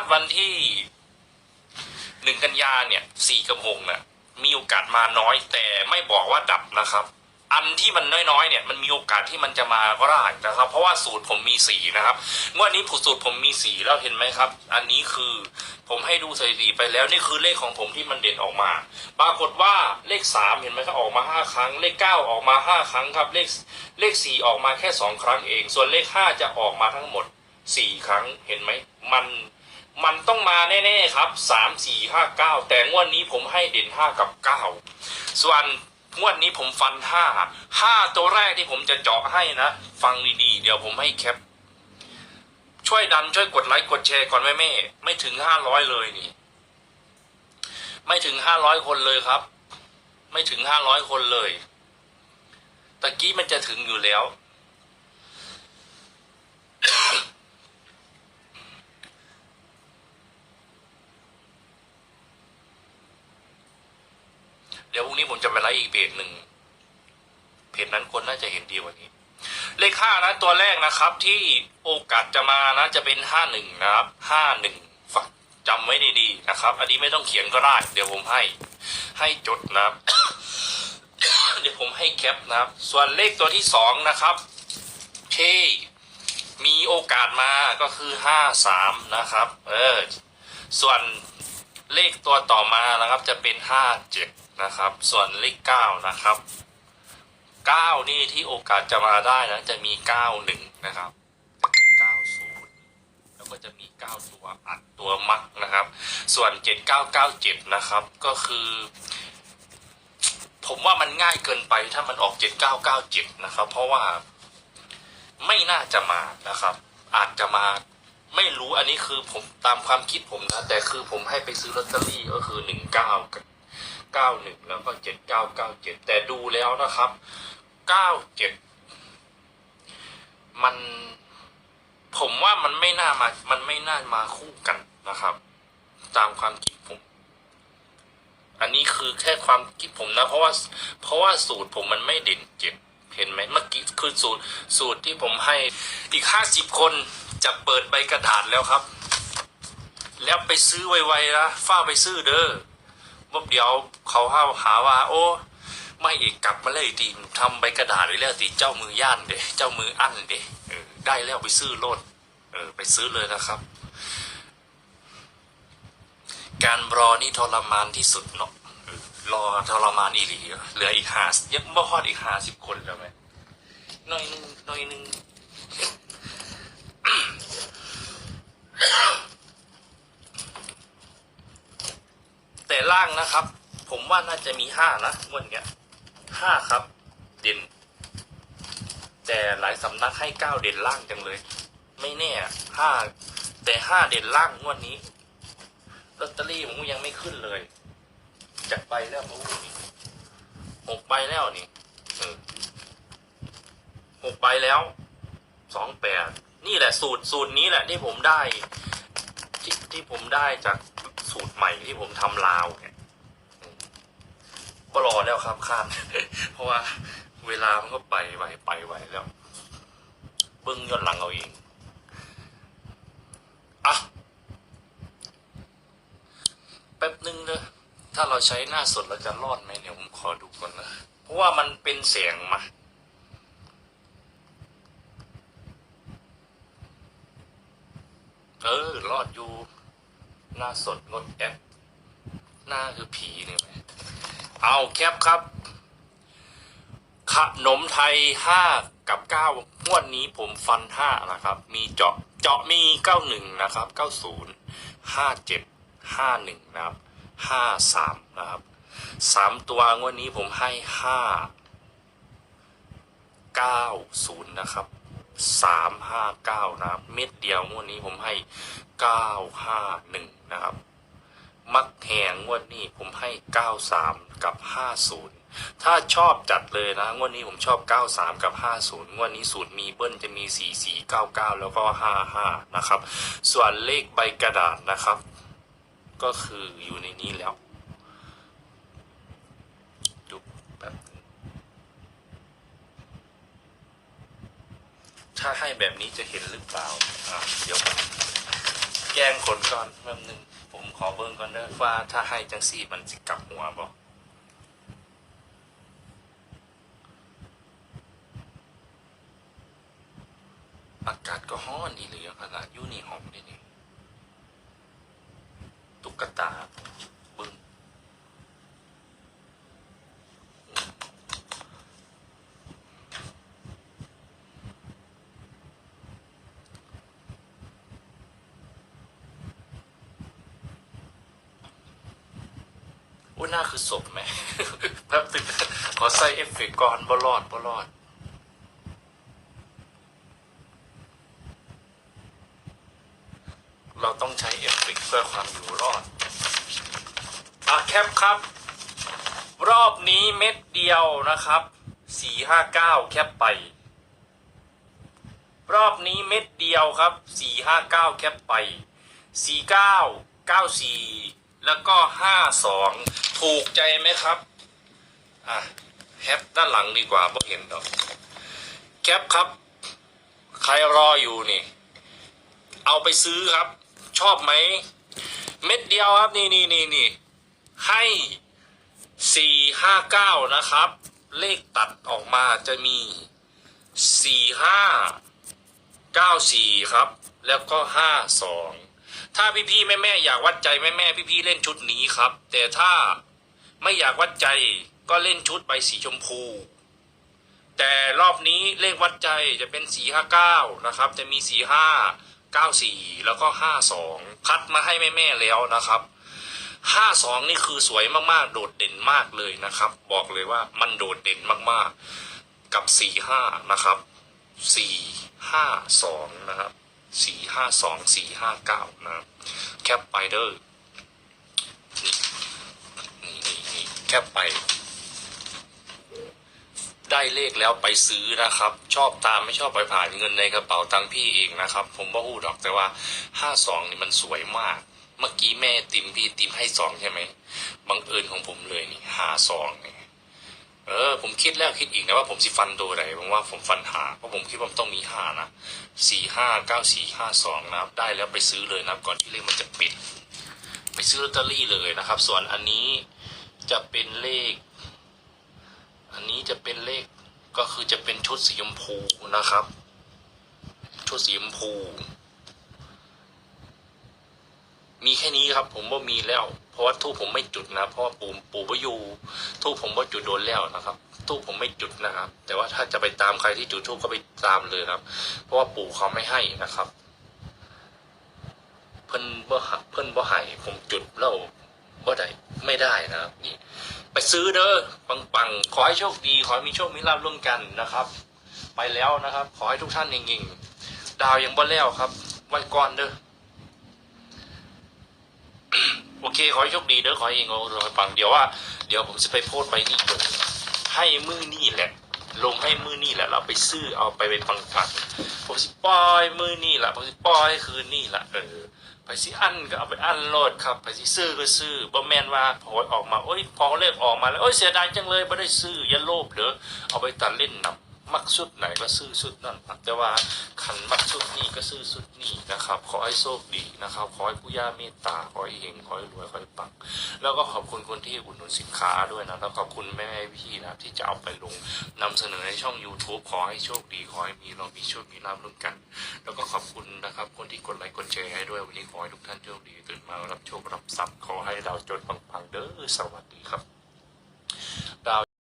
ดวันที่หนึ่งกันยาเนี่ยสี่กับหกเนี่ยมีโอกาสมาน้อย แต่ไม่บอกว่าดับนะครับ อันที่มันน้อยๆเนี่ยมันมีโอกาสที่มันจะมาก็ได้นะครับ เพราะว่าสูตรผมมีสี่นะครับวดนี้ผูสูตรผมมีสี่แล้วเห็นไหมครับ อันนี้คือผมให้ดูสถิติไปแล้วนี่คือเลขของผมที่มันเด่นออกมา ปรากฏว่าเลขสามเห็นไหมครับออกมาห้าครั้ง เลขเก้าออกมาห้าครั้งครับ เลขเลขสี่ออกมาแค่สองครั้งเอง ส่วนเลขห้าจะออกมาทั้งหมดสี่ครั้งเห็นไหมมัน มันต้องมาแน่ๆครับสามสี่ห้าเก้าแต่งวดนี้ผมให้เด่นห้ากับเก้าส่วนงวดนี้ผมฟันห้าห้าตัวแรกที่ผมจะเจาะให้นะ ฟังดีๆ เดี๋ยวผมให้แคป ช่วยดันช่วยกดไลค์กดแชร์ก่อนแม่แม่ๆไม่ถึงห้าร้อยเลยนี่ ไม่ถึงห้าร้อยคนเลยครับ ไม่ถึงห้าร้อยคนเลยตะกี้มันจะถึงอยู่แล้ว เดี๋ยวพรุ่งนี้ผมจะไปไลฟ์อีกเพจหนึ่งเพจนั้นคนน่าจะเห็นดีกว่านี้ เลขห้านะตัวแรกนะครับ ที่โอกาสจะมานะ จะเป็นห้าหนึ่งนะครับห้าหนึ่งฝักจำไว้ดีๆนะครับ อันนี้ไม่ต้องเขียนก็ได้ เดี๋ยวผมให้ ให้จดนะครับ เดี๋ยวผมให้แคปนะครับ ส่วนเลขตัวที่สองนะครับที่มีโอกาสมาก็คือห้าสามนะครับ เออ ส่วนเลขตัวต่อมานะครับจะเป็นห้าเจ็ด นะครับ ส่วนเลขเก้านะครับเก้านี่ที่โอกาสจะมาได้นะจะมีเก้าหนึ่งนะครับเก้าศูนย์แล้วก็จะมีเก้าตัวอัดตัวมักนะครับ ส่วนเจ็ดเก้าเก้าเจ็ดนะครับก็คือผมว่ามันง่ายเกินไปถ้ามันออกเจ็ดเก้าเก้าเจ็ดนะครับ เพราะว่าไม่น่าจะมานะครับ อาจจะมาไม่รู้อันนี้คือผมตามความคิดผมนะ แต่คือผมให้ไปซื้อลอตเตอรี่ก็คือห นึ่งเก้าเก้าหนึ่งแล้วก็เจ็ดเก้าเก้าเจ็ดแต่ดูแล้วนะครับเก้าเจ็ดมัน ผมว่ามันไม่น่ามา มันไม่น่ามาคู่กันนะครับ ตามความคิดผม อันนี้คือแค่ความคิดผมนะ เพราะว่า เพราะว่าสูตรผมมันไม่เด่นเจ็ดเห็นไหมเมื่อกี้คือสูตรสูตรที่ผมให้อีกห้าสิบคนจะเปิดใบกระดาษแล้วครับ แล้วไปซื้อไวๆนะฝ้าไปซื้อเด้อ ว่าเดี๋ยวเขาหาหาว่า โอ้ ไม่เอกกลับมาเลยตีทำใบกระดาษไว้แล้วตีเจ้ามือย่านเด้เจ้ามืออั้นเด้ได้แล้วไปซื้อโลดเออ ไปซื้อเลยนะครับ การรอนี่ทรมานที่สุดเนาะรอทรมานอีหลีเหลืออีกห้ายังบ่ฮอดอีกห้าสิบคนแล้วไหมหน่อยหนึงหน่อยหนึง แต่ ล่างนะครับ ผมว่าน่าจะมีห้านะงวดเนี้ยห้าครับ เด่น แต่หลายสำนักให้เก้าเด่นล่างจังเลย ไม่แน่ห้าแต่ห้าเด่นล่างงวดนี้ลอตเตอรี่ผมยังไม่ขึ้นเลยจากใบแล้วโอ้โหกใบแล้วนี่หกใบแล้วสองแปดนี่แหละสูตรสูตรนี้แหละที่ผมได้ที่ที่ผมได้จาก ใหม่ที่ผมทำลาวเนี่ยก็รอแล้วครับข้าม เพราะว่าเวลามันก็ไปไหวไปไหวแล้ว เบิ้งย้อนหลังเอาเองอะแป๊บนึงเลยถ้าเราใช้หน้าสดเราจะรอดไหมเนี่ยผมขอดูก่อนนะ เพราะว่ามันเป็นเสียงมาเออ รอดอยู่ หน้าสดงดแอปหน้าคือผีนี่ไหมเอาแคปครับขนมไทยห้ากับเก้างวดนี้ผมฟันห้านะครับ มีเจาะเจาะมีเก้าหนึ่งนะครับเก้าศูนย์ห้าเจ็ดห้าหนึ่งนะครับห้าสามนะครับสามตัวงวดนี้ผมให้ห้าเก้าศูนย์นะครับสามห้าเก้านะ เม็ดเดียวงวดนี้ผมให้เก้าห้าหนึ่ง นะครับ มักแหงงวดนี้ผมให้เก้าสามกับห้าศูนย์ถ้าชอบจัดเลยนะ งวดนี้ผมชอบ 93 กับ 50 งวดนี้สูตรมีเบิ้ลจะมี 44 99 แล้วก็ 55 นะครับ ส่วนเลขใบกระดาษนะครับ ก็คืออยู่ในนี้แล้วดูแบบถ้าให้แบบนี้จะเห็นหรือเปล่า อะ เดี๋ยวผม แกล้งคนก่อนแป๊บนึงผมขอเบิ่งก่อนเด้อว่าถ้าให้จังซี่มันสิกลับหัวบ่อากาศก็ฮ้อนอีหลีขนาดยู่นี่หอมนี่นี่ตุ๊กตาเบิ่ง อุ้ย หน้าคือศพไหมแป๊บนึงขอใส่เอฟเฟกต์ก่อนบ่รอดบ่รอดเราต้องใช้เอฟเฟกต์เพื่อความอยู่รอดอะแคปครับ รอบนี้เม็ดเดียวนะครับสี่ห้าเก้าแคปไป รอบนี้เม็ดเดียวครับสี่ห้าเก้าแคปไปสี่เก้าเก้าสี่ แล้วก็ห้าสองถูกใจไหมครับ อะแคปด้านหลังดีกว่าเพราะเห็นดอกแคปครับ ใครรออยู่นี่ เอาไปซื้อครับ ชอบไหม เม็ดเดียวครับนี่นี่นี่นี่ให้สี่ห้าเก้านะครับ เลขตัดออกมาจะมีสี่ห้าเก้าสี่ครับ แล้วก็ห้าสอง ถ้าพี่ๆแม่ๆอยากวัดใจแม่แม่พี่ๆเล่นชุดนี้ครับ แต่ถ้าไม่อยากวัดใจก็เล่นชุดใบสีชมพู แต่รอบนี้เลขวัดใจจะเป็นสีห้าเก้านะครับ จะมีสีห้าเก้าสี่แล้วก็ห้าสองคัดมาให้แม่แม่ๆแล้วนะครับห้าสองนี่คือสวยมากๆ โดดเด่นมากเลยนะครับ บอกเลยว่ามันโดดเด่นมากๆกับสี่ห้านะครับสี่ห้าสองนะครับ สี่ห้าสองสี่ห้าเก้านะครับ แคปไปเดอร์นี่นี่นี่แคปไป ได้เลขแล้วไปซื้อนะครับ ชอบตามไม่ชอบไปผ่านเงินในกระเป๋าตังพี่เองนะครับ ผมบ่พูดหรอกแต่ว่าห้าสองนี่มันสวยมาก เมื่อกี้แม่ติมพี่ติมให้สองใช่ไหมบังเอิญของผมเลยนี่หาสองนี่ เออผมคิดแล้วคิดอีกนะว่าผมสิฟันตัวไหนผมว่าผมฟันหาเพราะผมคิดว่ามันต้องมีหานะสี่ห้าเก้าสี่ห้าสองนะครับ ได้แล้วไปซื้อเลยนะครับ ก่อนที่เลขมันจะปิด ไปซื้อลอตเตอรี่เลยนะครับ ส่วนอันนี้จะเป็นเลข อันนี้จะเป็นเลขก็คือจะเป็นชุดสีชมพูนะครับ ชุดสีชมพู มีแค่นี้ครับ ผมว่ามีแล้ว ราะว่าทูปผมไม่จุดนะเพราะว่าปู่ปู่บ่อยู่ทูปผมว่าจุดโดนแล้วนะครับทูปผมไม่จุดนะครับ แต่ว่าถ้าจะไปตามใครที่จุดทูปก็ไปตามเลยครับ เพราะว่าปู่เขาไม่ให้นะครับ เพิ่นบ่เพิ่นบ่ให้ผมจุดแล้วบ่ได้ไม่ได้นะครับนี่ไปซื้อเด้อปังปังขอให้โชคดี ขอให้มีโชคมีลาภร่วมกันนะครับ ไปแล้วนะครับ ขอให้ทุกท่านเก่งๆดาวยังบ่แล้วครับไว้ก่อนเด้อ โอเค ขอให้โชคดีเด้อขอให้เองโอ้รอยปังเดี๋ยวว่า เดี๋ยวผมจะไปโพสต์ไปนี่ลงให้มือนี่แหละ ลงให้มือนี่แหละ เราไปซื้อเอาไปเป็นปังปังผมสิปล่อยมือนี่แหละผมสิปล่อยคืนนี่แหละเออไปสิอันก็เอาไปอันโหลดครับไปสิซื้อก็ซื้อบ่แมนว่าพอออกมาโอ้ยพอเลขออกมาแล้วโอ้ยเสียดายจังเลยไม่ได้ซื้ออย่าโลภเด้อเอาไปตัดเล่นนับ มักสุดไหนก็ซื้อสุดนั่นแต่ว่าขันมักสุดนี้ก็ซื้อสุดนี้นะครับ ขอให้โชคดีนะครับ ขอให้ผู้ย่าเมตตา ขอให้เฮงขอให้รวย ขอให้ปัง แล้วก็ขอบคุณคนที่อุดหนุนสินค้าด้วยนะ แล้วขอบคุณแม่พี่นะที่จะเอาไปลงนำเสนอในช่อง YouTube ขอให้โชคดี ขอให้มีเรามีโชคมีลาภร่วมกัน แล้วก็ขอบคุณนะครับ คนที่กดไลค์กดแชร์ให้ด้วยวันนี้ขอให้ทุกท่านโชคดีตื่นมารับโชครับทรัพย์ขอให้เราจนปังๆเด้อสวัสดีครับ